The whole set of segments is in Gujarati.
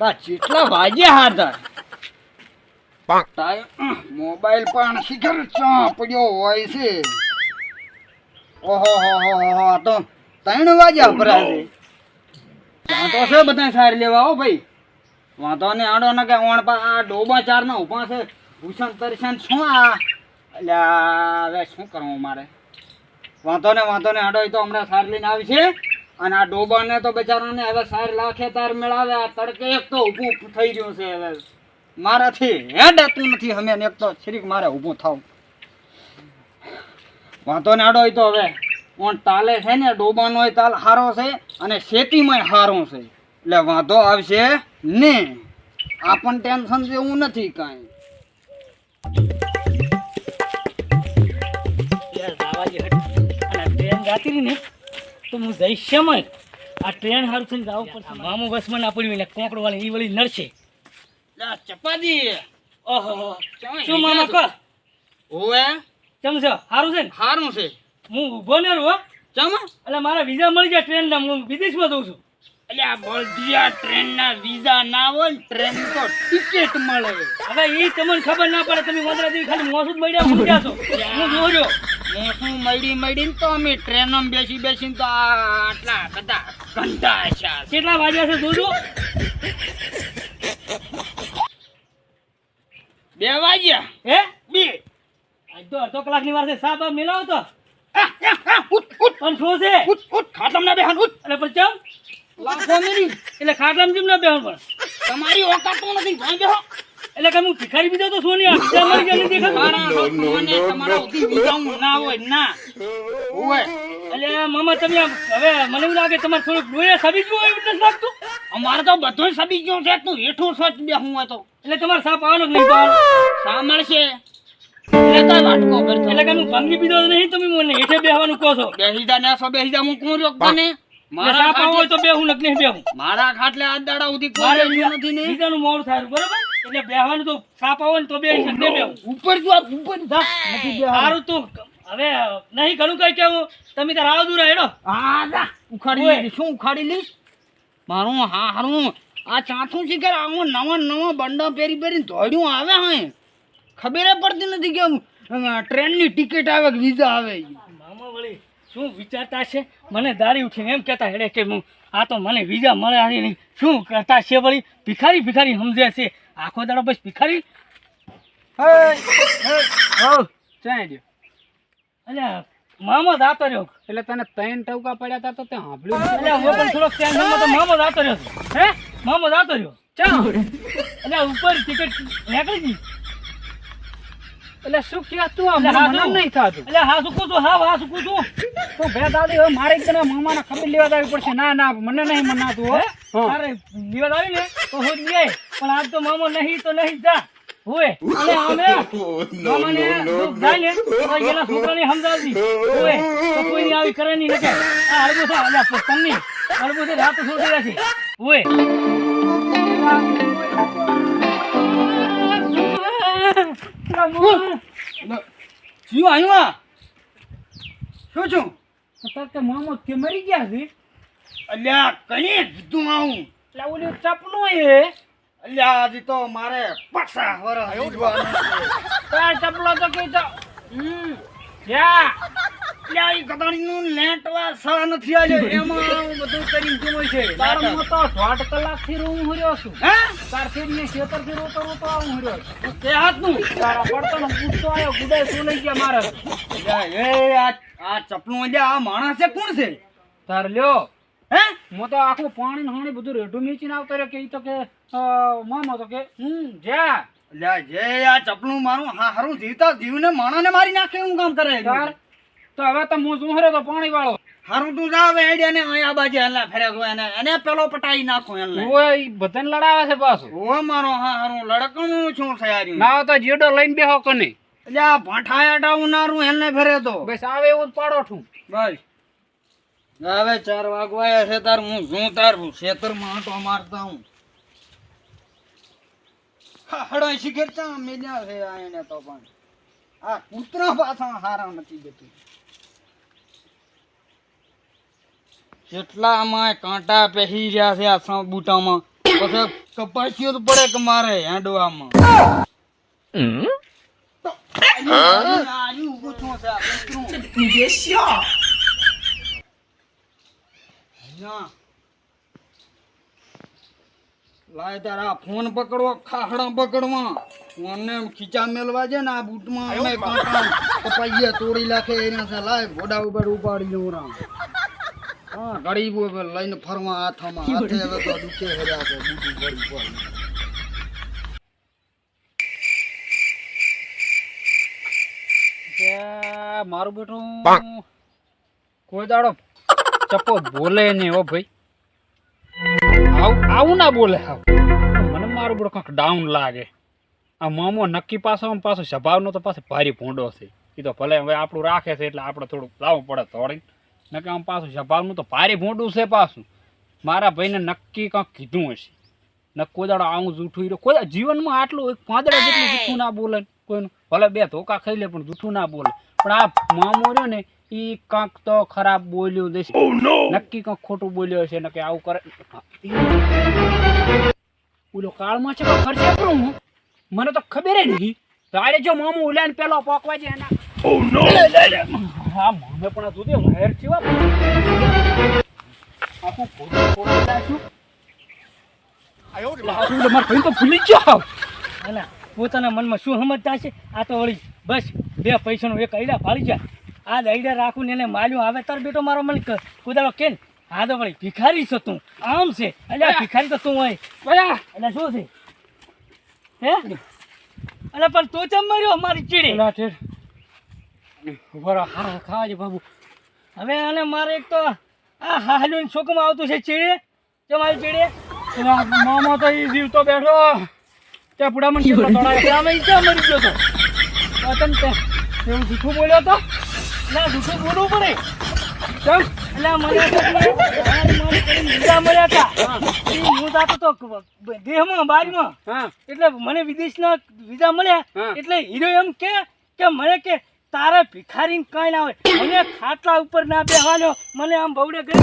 અલા કેટલા વાગ્યા મોબાઈલ પણ શિખર પડ્યો હોય છે. ઓહો હો હો હો હો તો ત્રણ વાગ્યા ભરા છે. ત્યાં તો છે બધા સારી લેવા હો ભાઈ? વાંધો ને આડો ને કે ઓણ પા આ ડોબા ચાર ના ઊભા છે. ભૂષણ તરસણ શું આ? અલ્યા હવે શું કરવું મારે? વાંધો ને વાંધો ને આડો તો હમણાં સારી લઈને આવી છે. અને આ ડોબાને તો બચારાને હવે સાર લાખે તાર મેળાવે. આ તડકે એક તો ઊભું થઈ ગયું છે હવે. મારાથી હેડાતું નથી અમે એક તો છરીક મારે ઊભું થાવ. વાંધો ને આડો તો હવે. પણ તાલે છે ને, ડોબાનો તાલ હારો છે અને શેતીમાંય હારો છે. એટલે વાંધો આવશે ને. આપણ ટેન્શન જેવું નથી કાંઈ. ટ્રેન જાતી ને તો હું જઈશ શેમાં? આ ટ્રેન હારું થઈને જવું પડશે. મામો બસમાં ના પડ્યું એટલે કોંકડો વાળી એ વળી નડશે. ચપાતી. ઓહો શું મામા કહો? ઓવે કેમ છો? સારું છે ને? હારું છે. હું ઊભો ને રહો હો. ચમ? એટલે મારા વિઝા મળી જાય ટ્રેનના હું વિદેશમાં જઉં છું. એટલે આ બળદિયા ટ્રેનના વિઝા ના હોય ને ટ્રેન તો ટિકિટ મળે. હવે એ તમને ખબર ના પડે તમે વંદરા દેવી ખાલી મોસુદ મળ્યા મૂક્યા છો. હું જોજો. હું મળી મળીને તો અમે ટ્રેનમાં બેસી બેસીને તો આટલા બધા કંટા છે. કેટલા વાગ્યા છે જોજો બે વાગ્યા? હે? બે. આજ તો અડધો કલાકની વાર છે. સાહેબ મિલાવો તો. પણ શું છે? ખાટલામાં ના બેહાન એટલે પણ ચમ? લાખો મેરી એટલે ખાટલામાં કેમ ના બેહાન પણ? તમારી ઓકાત તો નથી. ભાઈ બેહો. એટલે કે હું ભિખારી બીજો તો સોની આ બીજા મરી ગયા નથી દેખાતું. મારા તમારા સુધી વિઝાવું ના હોય ના. હોય એટલે મામા તમે હવે મને એવું લાગે તમારે થોડુંક લોહી સબી ગયું હોય નથી લાગતું? અમારે તો બધો સબી ગયો છે તું હેઠું સ્વચ્છ બે હું હોય તો. એટલે તમારે સાપ આવવાનો નહીં પાવાનો સા મળશે વાટકો કરતો એટલે કે હું ભાંગી પીધો નહીં તમે મને હેઠે બેહવાનું કહો છો? જા ને સો હું કોણ રોકતો ને એટલે મારા સાપ આવો તો બેહું નથી નહીં મારા ખાટલે આ દાડા સુધી મારે નથી ને? બીજાનું મોર થાય બરોબર? એટલે બેહવાનું તો સાપ આવો ને તો બે નહીં બેહું. ઉપર જો ઉપર જા. નથી. સારું તો. હવે નહીં ઘણું કઈ કેવું તમે તાર આવો દૂર હેડો. હા જા. ઉખાડી ઓય. શું ઉખાડી લઈશ? મારું હા હારું. આ ચાથું કે આવો નવા નવા બંડા પહેરી પહેરીને દોડ્યું આવે હે. ખબર પડતી નથી કે ટ્રેનની ટિકિટ આવે કે વિઝા આવે. મામા વળી શું વિચારતા છે? મને દારી ઉઠીને એમ કહેતા હેડે કે હું આ તો મને વિઝા મળે નહીં. શું કરતા છે વળી? ભિખારી ભિખારી સમજે છે. આખો દાડો બસ ભિખારી. એટલે મામો જાતો રહ્યો. એટલે તને ત્રણ ટવકા પડ્યા હતા તો તે સાંભળ્યું એટલે હું પણ થોડોક ટેન્શનમાં તો મામો જાતો રહ્યો. હે? મામો જાતો રહ્યો. ચા. એટલે ઉપર ટિકિટ નીકળી ગઈ. એટલે શું કે તું? એટલે હા શું? નહીં થતું. એટલે હા શું છું હા હા શું તું બે દાદી હવે મારે એક મામાને ખબર લેવા જવી પડશે. ના ના મને નહીં મનાતું હો. અરે લેવા આવી ને? તો હું જ પણ આજ તો મામો નહીં તો નહીં જા હોય અને અમે મામાને દુઃખ જાય ને તો એના છોકરાને સમજાવજી. હોય તો કોઈની આવી કરે નહીં નકે આ હળબો છે અલ્યા તમને હળબો છે રાત છોડી રાખી હોય જીવ આવ્યું શું છું? અત્યારે તો મામો કે મરી ગયા છે? અલ્યા કણી કીધું આવું? એટલે ઓલી ચપલું એ અલ્યા આજે તો મારે છે. તાર ચપલો તો કીધો. હમ યા લેંટવા સહ નથી આલ્યો એમાં આવું બધું કરીને જોવું છે? તાર. હું તો દોઢ રૂમ હર્યો છું. હે? તાર ફેરને ખેતરથી રોતો રોતો આવું હર્યો છું. તારા પડતોનો પૂછતો આવ્યો ગુડે શું લઈ ગયા મારે? એ આ આ ચપલું અલ્યા આ માણસ છે કોણ છે? તાર લ્યો. હે? હું તો આખું પાણી હાણી બધું રેઢું મીચીને આવતો રહ્યો કે ઈ તો કે મામો તો કે હમ જા. અલ્યા જે આ ચપલું મારું હા હારું જીવતા જીવને માણાને મારી નાખે હું કામ કરે તો હવે તો હું શું તો પાણી વાળો. હારું તું જાવ હેડ્યા ને અહીંયા બાજુ હલા ફેરે જો એને એને પેલો પટાઈ નાખો એને ઓય બધાને લડાવે છે પાછો. ઓ મારો હા હારું લડકણું છું થયારી ના તો જીડો લઈને બેહો કને. એટલે આ ભાંઠાયાટા ઉનારું એને ફેરે તો. બસ આવે એવું જ પાડો છું. બસ. હવે ચાર વાગવાયા છે તાર હું શું તાર ખેતરમાં આંટો મારતા હું. હડો શિખર ચા મેલ્યા છે આ એને તો પણ. આ કૂતરા પાછા હારા નથી જતું. કેટલામાં કાંટા પહેરી રહ્યા છે આ બુટામાં, પછી કપાસ્યો તો પડે કે મારે હેંડવામાં. લાય તારા ફોન પકડવો ખાખડા પકડવા ફોન ને ખીચા મેલવા છે ને આ બૂટમાં અમે તોડી નાખે એના લાય ઘોડા ઉપર ઉપાડી જવું રામ. હા. ગરીબ લઈને ફરવા હાથમાં હાથે હવે તો દુખે હેર્યા છે બૂટ ઉપર ઉપર મારું બેટું કોઈ દાડો ચપ્પો બોલે નહીં હો ભાઈ. આવું આવું ના બોલે હાવ મને મારું બેઠું કંઈક ડાઉન લાગે. આ મામો નક્કી પાછો આમ પાછો સ્વભાવનો તો પાછો ભારી ભૂંડો છે. એ તો ભલે હવે આપણું રાખે છે એટલે આપણે થોડુંક લાવવું પડે થોડીને નકે આમ પાછું સ્વભાવનું તો ભારે ભૂંડું છે પાછું. મારા ભાઈને નક્કી કંઈક કીધું હશે. ન કોઈ દાડો આવું જૂઠું ઈ કોઈ જીવનમાં આટલું એક પાંદડા જેટલું જૂઠું ના બોલે. ને કોઈનું ભલે બે ધોકા ખાઈ લે પણ જૂઠું ના બોલે. પણ આ મામો રહ્યો ને એ કાંક તો ખરાબ બોલ્યું દેશે. નક્કી કાંક ખોટું બોલ્યો હશે નકે કે આવું કરે ઓલો કાળમાં છે ખર્ચે કરું હું? મને તો ખબર જ નહીં. તારે જો મામો ઉલાને પેલો પોકવા છે એના હા મામે પણ તું દૂધે વાયર ચીવા આખું ખોટું ખોટું નાખ્યું લાશું એટલે મારા ભાઈ તો ભૂલી જ જાવ પોતાના મનમાં શું સમજતા છે આ તો વળી બસ બે પૈસાનો એક આઈડા ફાળી જાય આ દઈડા રાખું ને એને માલ્યું આવે તાર બેટો મારો મને કુદાડો કે હા આ તો વળી ભિખારી છે તું. આમ છે. અલ્યા ભિખારી તો તું હોય. બયા એટલે શું છે? હે? અલ્યા પણ તું ચમ મર્યો મારી ચીડી? પેલા હા ખાજે બાબુ. હવે અને મારે એક તો આ હાલું છોકમાં આવતું છે ચીડે. તમારી ચીડે? પેલા મામા તો એ જીવતો બેઠો. ત્યાં પુડા મને કેટલો દોડાયો આમે ઈચ્છા મરી ગયો તો? વતન એવું જૂઠું બોલ્યો તો? ના જૂઠું બોલવું પડે. કેમ? એટલે મને મારી મારી મળ્યા હતા હું જાતો તો દેહમાં બારીમાં. હા. એટલે મને વિદેશના વિઝા મળ્યા. એટલે હીરો એમ કે કે મને કે તારે ભિખારી કઈ ના હોય. મને ખાટલા ઉપર ના બેહવાનો મને આમ બવડે ગઈ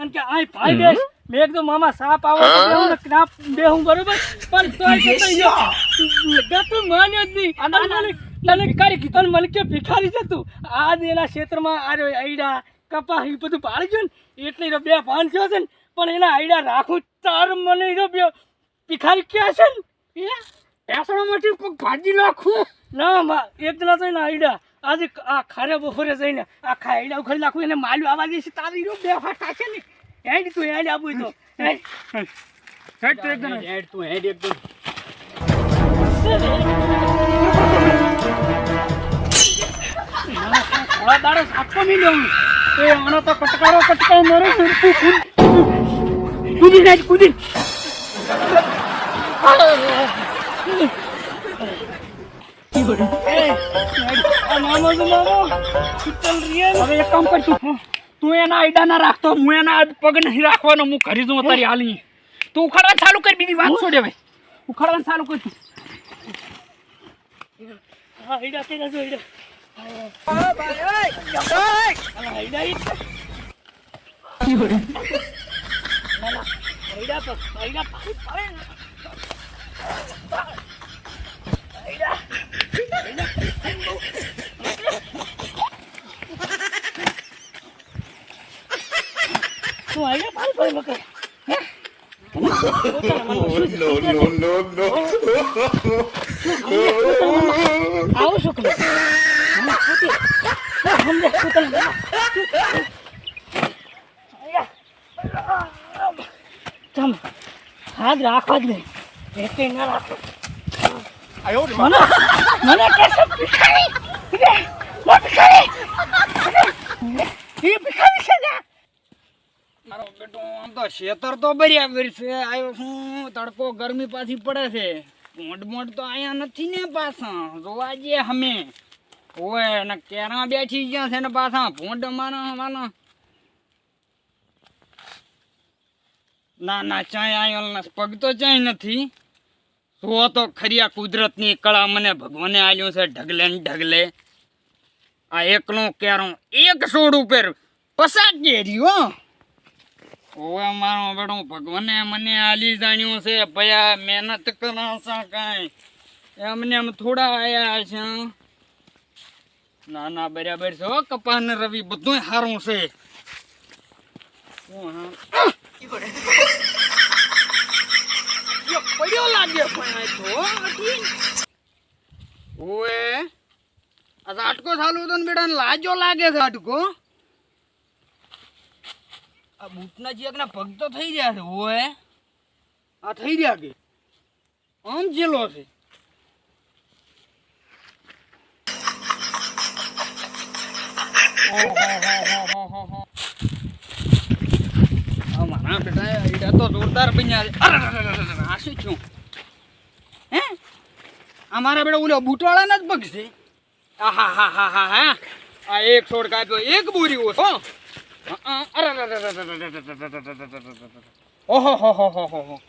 અને કે આય ભાઈ બેસ મેં એકદમ મામા સાપ આવો તો બેહું ને ના બેહું બરોબર? પણ તોય તો માન્યો જ નહીં. અને મને તને કરી કીધું મને કે ભિખારી છે તું. આજ એના ક્ષેત્રમાં આ રહ્યો આઈડા કપા એ બધું પાડી ગયું ને એટલે એનો બે ભાન થયો છે ને પણ એના આઈડા રાખું તાર મને એનો બે. ભિખારી ક્યાં છે ને? એ? પેસણામાંથી કોઈક ભાજી નાખું? ના મા એક જણા થઈને આઈડા આજે આ ખારે બપોરે જઈને આ ખાઈડા ઉખડી નાખું એને માલ્યું આવા દેશે તારી રૂપ બે ફાટ છે ને. હેડ તું હેડ આપું તો. હેડ. તું એકદમ. હેડ તું હેડ એકદમ. થોડા દાડો સાચો નહીં લેવું એ આનો તો કટકારો મરે. કૂદ, નાખ કૂદી. મામો તો મામો. ચલ રિયલ. હવે એક કામ કર તું તું એના આઈડા ના રાખતો હું એના પગ નહીં રાખવાનો હું ઘરી જઉં તારી તું ઉખાડવાનું ચાલુ કર બીજી વાત છોડે ભાઈ ઉખાડવાનું ચાલુ કર તું. આવું શું કરું હા, પોતે. હા, સમજે, પોતાના મનમાં. ચમ હાથ રાખવા જ નહીં એકે ના રાખો મને મને કેસે ભિખારી લે, લે ભિખારી એ ભિખારી છે ને મારો બેટો આમ તો શેતર તો બરાબર છે આયો હું તડકો ગરમી પાછી પડે છે. મોડ મોડ તો અહીંયા નથી ને પાછા. જોવા જઈએ અમે. ઓય ને કેરા બેઠી ગયા છે ને પાછા. ભૂંડ માના માના ના ના ચાય ને પગ તો ચાય નથી. તો તો ખરી આ કુદરતની કળા મને ભગવાને આલ્યું છે, ઢગલે ને ઢગલે. આ એકનો કેરો એક છોડ ઉપર. પસાર રહ્યો ઓવે મારો બેટો ભગવાને મને આલી જાણ્યું છે, ભયા મહેનત કરા છે કાંઈ? એમને એમ થોડા આયા છે ના ના, બરાબર છે, હો કપાસ ને રવિ બધું સારું છે. હું? હા. યો, પડ્યો તો હો. ઓવે આ ઝાટકો ચાલુ હતો ને બેટા લાજો લાગે છે ઝાટકો આ બૂટના ચેકના પગ તો થઈ ગયા છે ઓએ આ થઈ ગયા કે આમ જેલો છે ઓહોહોહોહોહો. આ મારા બેટા એડા તો જોરદાર બન્યા આ શું થયું હે આ મારા બેટા ઓલો બૂટવાળાના જ પગ છે હા આ એક છોડ કાપ્યો એક બોરી ઓછો ઓહો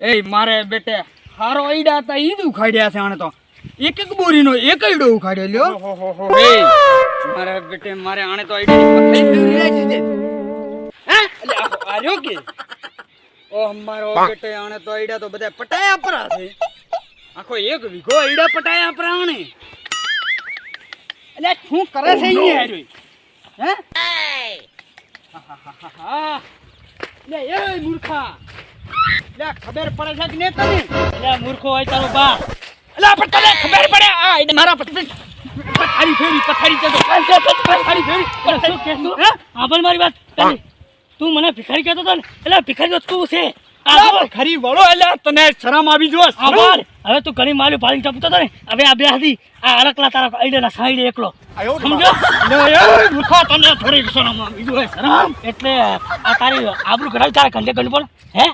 એ મારે બેટે હારો ઈડા હતા ઈ જ ઉખાડ્યા છે આને તો એક એક બોરીનો એક ઈડો ઉખાડ્યો લ્યો મારે બેટે મારે આને તો ઈડાની હે એટલે આર્યો કે? ઓહ મારો બેટે આણે તો આઈડા તો બધા પટાયા પરા છે. આખો એક વીઘો આઈડા પટાયા પરા આણે. એટલે શું કરે છે ઈ આર્યો? હે? લે એ મૂર્ખા. લે ખબર પડે છે કે ને તને? લે મૂર્ખો હોય તારો બા લે પણ તને ખબર પડે. આ એને મારા પથારી પથારી ફેરી પથારી ચડો પથારી ફેરી પણ શું કહેશ તું? હે? સાંભળ મારી વાત. પેલી. તું મને ભિખારી કહેતો હતો ને એટલે ભિખારી વસ્તુ છે ખરી વળો એટલે તને શરમ આવી જો આભાર હવે તું ઘણી માલી પાડી ચપતો હતો ને હવે આ બે હતી આ અડકલા તારા આઈડિયાના સાઈડે એકલો સમજો મૂર્ખા તને થોડી શરમ આવી જો રામ એટલે આ તારી આબરૂ કઢાવી તારા કંડે કરવી પડે હે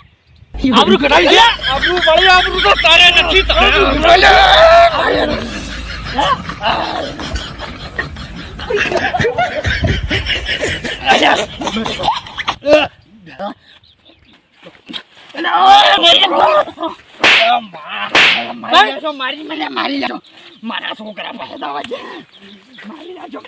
આબરૂ કઢાવી છે આબરૂ વળી આબરૂ તો તારે નથી મારી મને મારી લેજો મારા છોકરા પાસે મારી લેશો